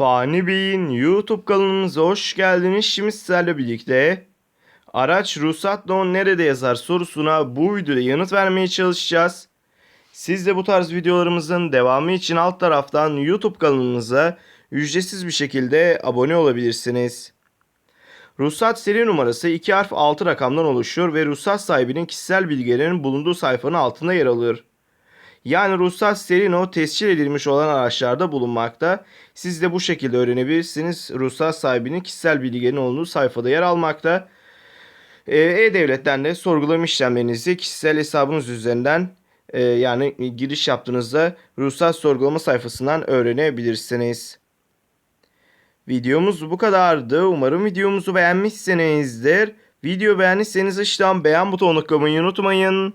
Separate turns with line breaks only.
Fani Bey'in YouTube kanalımıza hoş geldiniz. Şimdi sizlerle birlikte araç ruhsat nerede yazar sorusuna bu videoda yanıt vermeye çalışacağız. Siz de bu tarz videolarımızın devamı için alt taraftan YouTube kanalımıza ücretsiz bir şekilde abone olabilirsiniz. Ruhsat seri numarası 2 harf 6 rakamdan oluşuyor ve ruhsat sahibinin kişisel bilgilerinin bulunduğu sayfanın altında yer alır. Yani ruhsat Serino tescil edilmiş olan araçlarda bulunmakta. Siz de bu şekilde öğrenebilirsiniz. Ruhsat sahibinin kişisel bilgilerinin olduğu sayfada yer almakta. Ee, E-Devlet'ten de sorgulama işlemlerinizi kişisel hesabınız üzerinden e, yani giriş yaptığınızda ruhsat sorgulama sayfasından öğrenebilirsiniz. Videomuz bu kadardı. Umarım videomuzu beğenmişsinizdir. Video beğendiyseniz aşağıdan beğen butonuna tıklamayı unutmayın.